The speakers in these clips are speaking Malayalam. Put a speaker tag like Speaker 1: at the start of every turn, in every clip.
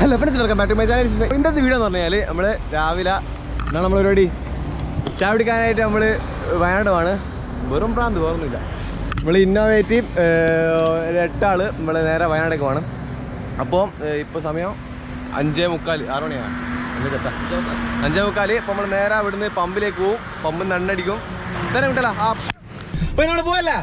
Speaker 1: Hello friends welcome back to my channel ഇന്നത്തെ വീഡിയോ എന്ന് പറഞ്ഞാൽ നമ്മൾ രാവിലെ എന്താണ് നമ്മൾ പരിപാടി ചായ പിടിക്കാനായിട്ട് നമ്മൾ വയനാട് ആണ് വെറും പ്രാന്ത് വേറൊന്നുമില്ല. നമ്മൾ ഇന്നോവേറ്റീവ് എട്ടാൾ നമ്മൾ നേരെ വയനാടേക്ക് പോകണം അപ്പോൾ ഇപ്പോൾ സമയം അഞ്ചേ മുക്കാൽ ആറ് മണിയാണ്. അഞ്ചേ മുക്കാൽ ഇപ്പോൾ നമ്മൾ നേരെ അവിടുന്ന് പമ്പിലേക്ക് പോവും. പമ്പിൽ നിന്ന് എണ്ണടിക്കും തന്നെ കിട്ടല ആ അപ്പോൾ എന്നോട് പോവല്ലേ?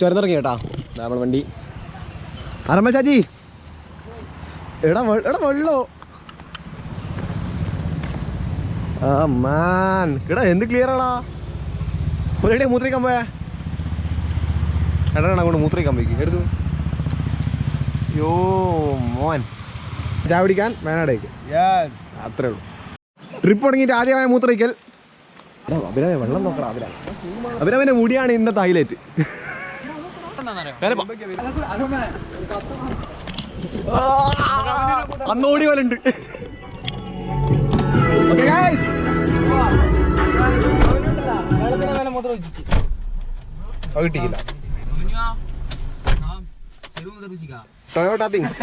Speaker 1: ചുരന്നിറങ്ങി കേട്ടാ. നമ്മൾ വണ്ടി. അറമ്മ ചാച്ചി. എടാ എടാ വെള്ളോ. ആ മാൻ എടാ എന്ത് ക്ലിയർ ആടാ? ഒരേ മൂത്രിക്കാൻ പോയാ. എടാ അങ്ങോട്ട് മൂത്രിക്കാൻ പോയിക്ക് എടുത്തു. യോ മോൻ. ചാവിടിക്കാൻ വേനാടേക്ക് വയനാടേക്ക് അത്രേ ഉള്ളൂ. ട്രിപ്പ് തുടങ്ങിയിട്ട് ആദ്യമായ മൂത്രയ്ക്കൽ. അഭിരാമ വെള്ളം നോക്കണം അഭിരാം അഭിരാമിന്റെ മുടിയാണ് ഇന്നത്തെ ഹൈലൈറ്റ് അന്നോടി പോലെ ഉണ്ട് കിട്ടിയില്ല. ടൊയോട്ട തിങ്സ്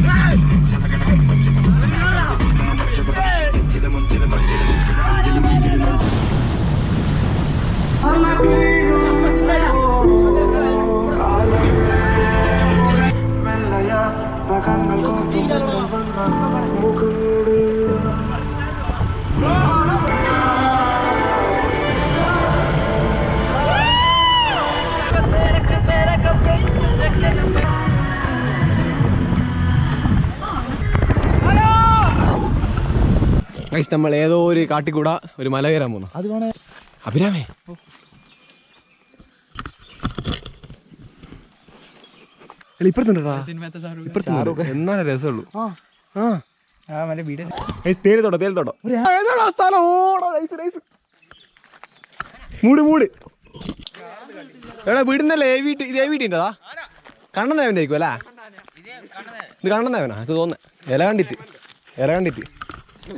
Speaker 1: ഗൈസ് നമ്മൾ ഏതോ ഒരു കാട്ടിക്കൂട ഒരു മല കയറാൻ പോകുന്നു
Speaker 2: അത് വേണേ
Speaker 1: അഭിരാമേ. ഇപ്പുറത്തുണ്ടാ. ഇപ്പുറത്തുണ്ട് എന്നാലേ രസമുള്ളൂ.
Speaker 2: ആ
Speaker 1: മൂട് മൂട്. എടാ വീടിന്നല്ലേ ഏ വീട്ട് ഇത് ഏ വീട്ടിന്റെതാ കണ്ണനേവന്റെ ആയിരിക്കും അല്ലേ? ഇത് കണ്ണനേവനാ ഇത് തോന്നുന്നത് ഇല കണ്ടിട്ട് ഇല കണ്ടിട്ട്.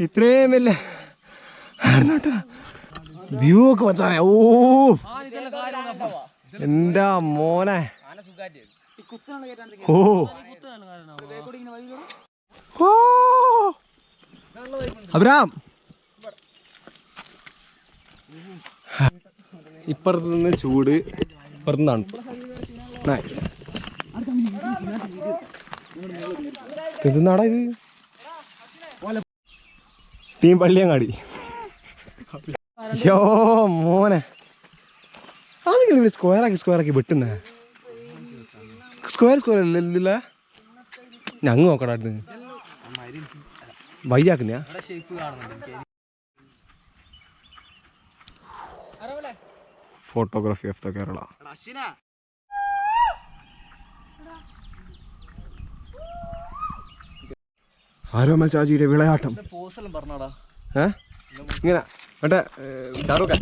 Speaker 1: ഇത്രയും വലിയ വ്യൂ ഒക്കെ വച്ചാണേ ഓ. എന്താ മോനെ? ഓ. അബ്രാം. ഇപ്പുറത്ത് നിന്ന് ചൂട് ഇപ്പുറത്ത് നിന്നാണ്. നൈസ് ഇത്. ടീം പള്ളിയങ്ങാടി യോ മോനെ. അതെങ്കിലും സ്ക്വയർ ആക്കി സ്ക്വയർ ആക്കി വെട്ടുന്നേ? സ്ക്വയർ സ്ക്വയർ അല്ല ഞങ്ങ നോക്കടാ അടുത്ത്. വയ്യാക്കുന്ന ഫോട്ടോഗ്രാഫി ഓഫ് ദ കേരള ആരോ മച്ചാജിയുടെ വിളയാട്ടം. ഏ? ഇങ്ങനെ. മറ്റേ Shahrukh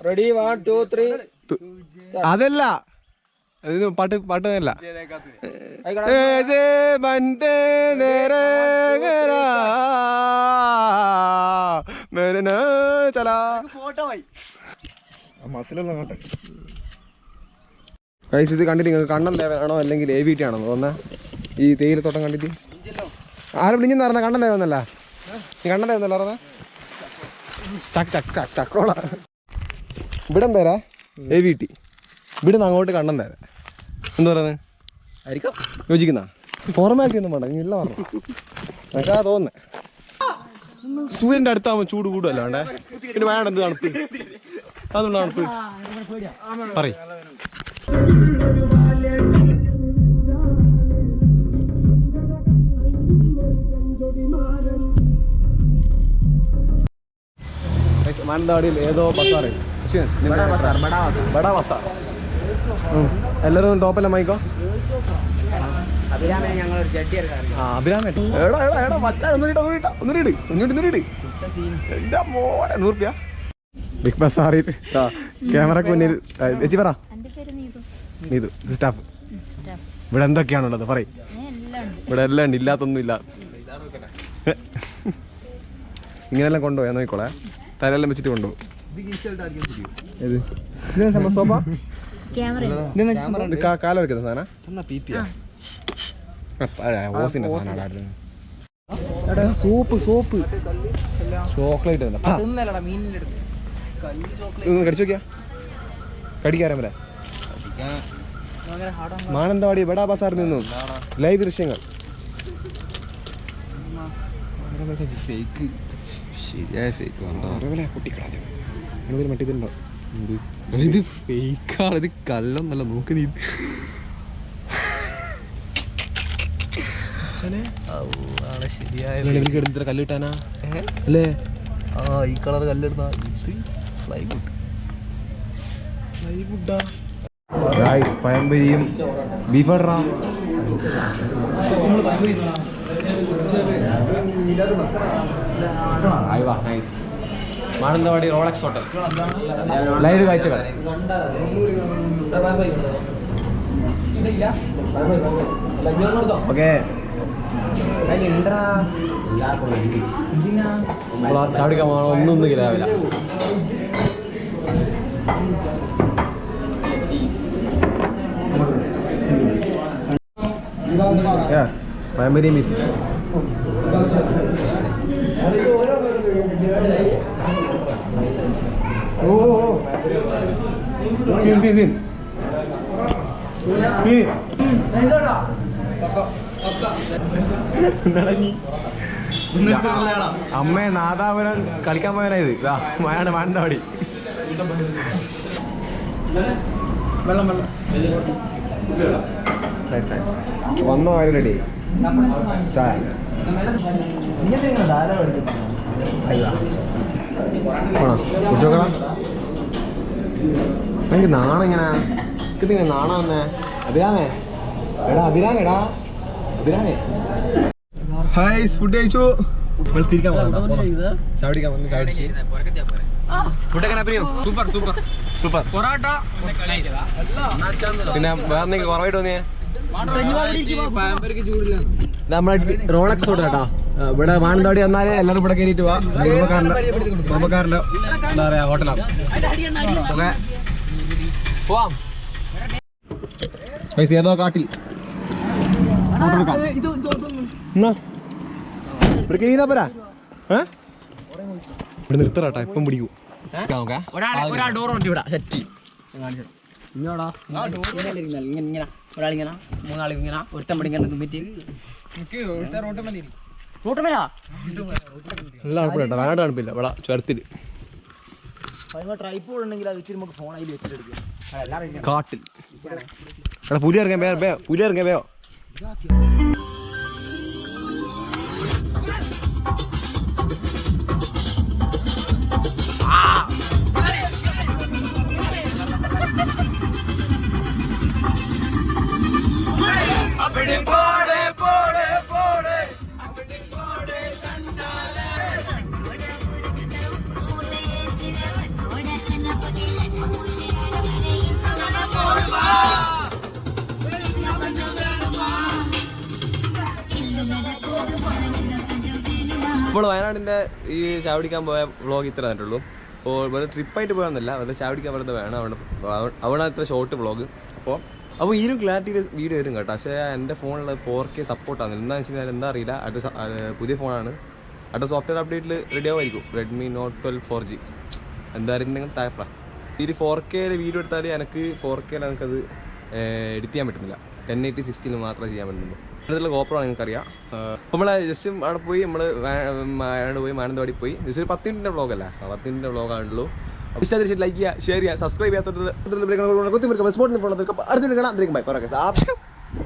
Speaker 3: ready one two three
Speaker 1: അതല്ല. അത് പാട്ട് പാട്ട് അല്ല ഇത് കണ്ടിട്ട് നിങ്ങൾക്ക് കണ്ണൻ ദേവനാണോ അല്ലെങ്കിൽ എ വി ടി ആണോ തോന്നുന്ന? ഈ തേയിലത്തോട്ടം കണ്ടിട്ട്? ആരും വിളിഞ്ഞെന്ന് പറഞ്ഞ കണ്ണൻ ദേവന്നല്ല നീ കണ്ണൻ ദേവന്നല്ല പറഞ്ഞ? ചക്ക ചക്കോള. ഇവിടെ പേരാ എ വി ടി ഇവിടെ നിന്ന് അങ്ങോട്ട് കണ്ണൻ തരാം. എന്താ പറയുന്നത്
Speaker 3: ആയിരിക്കും.
Speaker 1: യോജിക്കുന്ന? ഫോർമാലിറ്റി ഒന്നും വേണ്ട ഇല്ല പറഞ്ഞു. എനിക്കാ തോന്നുന്നേ. സൂര്യന്റെ അടുത്താവുമ്പോ ചൂട് കൂടുമല്ലോ വേണ്ടേ പിന്നെ വേണ്ട എന്ത് തണുപ്പ്? അതുകൊണ്ടാണ് പറയും. മാനന്തവാടിയിൽ ഏതോ ബസാറ്. എല്ലാരും ബസാർ മൈക്കോ എല്ലാവരും ടോപ്പെല്ലാം വാങ്ങിക്കോ?
Speaker 2: അഭിരാമനെ ഞങ്ങൾ ഒരു ചെട്ടി എടുക്കാൻ
Speaker 1: ആ അഭിരാമൻ എടാ എടാ എടാ മച്ചാ ഒന്നുകൂടി ഒന്നുകൂടി ഒന്നുകൂടി ഒന്നുകൂടി ഒന്നുകൂടി എന്റെ മോനെ നൂറുപ്യ ബിഗ് ബസാറിൽ ക്യാമറക്ക് മുന്നിൽ ചേച്ചി പറ.
Speaker 4: നീതു.
Speaker 1: സ്റ്റാഫ്.
Speaker 4: സ്റ്റാഫ്.
Speaker 1: ഇവിടെ എന്തൊക്കെയാണുള്ളത്? പറയും. ഇവിടെ എല്ലാം ഉണ്ട് ഇല്ലാത്തൊന്നും ഇല്ല ഇങ്ങനെല്ലാം കൊണ്ടുപോയാ നോക്കോളെ തലയെല്ലാം വെച്ചിട്ട് കൊണ്ടുപോകും. കാലം വെക്കുന്ന സാധനം? Soup soup. ചോക്ലേറ്റ് കടിച്ചു നോക്കിയാ. കടിക്കാരം വരെ മാനന്തവാടി ബഡാ ബസാർ നിന്നു ലൈവ് ദൃശ്യങ്ങൾ.
Speaker 5: ശരിയായ ഫേക്ക്
Speaker 1: മട്ടിട്ടുണ്ടോ
Speaker 5: ഇത് ഫേക്കാണ് ഇത് കല്ലൊന്നല്ല നോക്ക് നീ. ശരിയായ
Speaker 1: കല്ലിട്ടാനാ? അല്ലേ?
Speaker 5: ആ ഈ കളർ കല്ലെടുത്ത. ഇത് plywood
Speaker 1: പഴംപൊരിയും beef nice Mananthavady Rolex hotel live കാഴ്ചകൾ ഓക്കെ ചാടിക്കാൻ പോകണം ഒന്നും ഒന്നും കിലാവില്ല യെസ് പ്രൈമറി മിസ് ഓ ഫീൻ ഫീൻ ഫീൻ ഫീൻ അമ്മേ നാദാപുരം കളിക്കാൻ പോയനാ ഇത് ഇതാ മയാണ് മാനന്തവാടി നൈസ് നൈസ് വന്നോ കാര്യം റെഡി ചായ. എനിക്ക് നാണം ഇങ്ങനെ. നാണം വന്നേ. അഭിരാമേ. എടാ അഭിരാമേടാ. അഭിരാമേ ഹായ് ഫുഡ് കഴിച്ചു? വെളുത്തിരിക്കാൻ ചാവടിക്കാൻ വന്ന് ചാവടിച്ച്.
Speaker 3: Super super.
Speaker 1: സൂപ്പർ.
Speaker 3: പൊറോട്ട.
Speaker 1: പിന്നെ വേറെ എന്തെങ്കിലും കുറവായിട്ട് തോന്നിയേ?
Speaker 3: പാമ്പർക്ക് ചൂടില്ല.
Speaker 1: നമ്മളെ റോളക്സ് കേട്ടോ ഇവിടെ മാനന്തവാടി വന്നാൽ എല്ലാവരും ഇവിടെ കയറിയിട്ട് പോവാ കുടുംബക്കാരന്റെ കുടുംബക്കാരന്റെ എന്താ പറയാ ഹോട്ടലാണ് ഓക്കെ. പോവാം. ഏതോ കാട്ടിൽ. ഫോട്ടോ എടുക്കാം. എന്നാ? ഇവിടെ കയറിയതാ പോരാ? ഏ? ഇവിടെ നിർത്തറാട്ടാ ഇപ്പം പിടിക്കൂ. നോക്കാം
Speaker 3: ഒരാൾ ഡോർ ഉണ്ട് ഇവിടെ സെറ്റ് ഇങ്ങോടാ ഇങ്ങനെ ഇങ്ങനെ ഒരാളിങ്ങനെ മൂന്നാൾ ഇങ്ങനെ ഒരുത്തം പടി ഇങ്ങനെ നിന്നിട്ട്. റോട്ടുമേലാ
Speaker 1: നല്ല തണുപ്പില്ല വയനാട് തണുപ്പില്ല. ഇവിടെ ചുരത്തിൽ
Speaker 2: ട്രൈപ്പോഡ് ഉണ്ടെങ്കിൽ അത് വെച്ച് നമുക്ക് ഫോൺ അതിൽ വെച്ചിട്ടെടുക്കും
Speaker 1: കാട്ടിൽ. എടാ പുലി ഇറങ്ങാൻ വേ വേ പുലി ഇറങ്ങാൻ വേയോ Up in the border. ഇപ്പോൾ വയനാടിന്റെ ഈ ചാവടിക്കാൻ പോയ വ്ളോഗ് ഇത്ര ആയിട്ടുള്ളൂ അപ്പോൾ വെറുതെ ട്രിപ്പായിട്ട് പോകാമെന്നല്ല വെറുതെ ചാവടിക്കാൻ വെറുതെ വേണം അവിടെ അവിടെ ഇത്ര ഷോർട്ട് വ്ളോഗ് അപ്പോൾ അപ്പോൾ ഈരും ക്ലാരിറ്റിയിൽ വീഡിയോ വരും കേട്ടോ. പക്ഷേ എന്റെ ഫോണിൽ ഫോർ കെ സപ്പോർട്ടാണ് എന്താണെന്ന് വെച്ച് കഴിഞ്ഞാൽ എന്താ അറിയില്ല. അടുത്ത പുതിയ ഫോണാണ് അടുത്ത സോഫ്റ്റ്വെയർ അപ്ഡേറ്റിൽ ready ആവുമായിരിക്കും. Redmi Note twelve four G എന്തായാലും താഴെ ഈ ഫോർ കെയിൽ വീഡിയോ എടുത്താൽ എനിക്ക് ഫോർ കെയിൽ എനിക്കത് എഡിറ്റ് ചെയ്യാൻ പറ്റുന്നില്ല. ടെൻ എയ്റ്റി സിക്സ്റ്റിയിൽ മാത്രമേ ചെയ്യാൻ പറ്റുന്നുള്ളൂ. അടുത്തുള്ള ഗോപ്രോ നിങ്ങൾക്കറിയാം. അപ്പോൾ നമ്മൾ ജസ്റ്റ് അവിടെ പോയി നമ്മൾ വയനാട് പോയി മാനന്തവാടി പോയി. ജസ്റ്റ് ഒരു പത്ത് മിനിറ്റിന്റെ വ്ളോഗല്ല പത്ത് മിനിറ്റിന്റെ വ്ളോഗാണുള്ളൂ ഇഷ്ടത്തിൽ ലൈക്ക് ചെയ്യുക ഷെയർ ചെയ്യുക സബ്സ്ക്രൈബ് ചെയ്യാത്ത അടുത്ത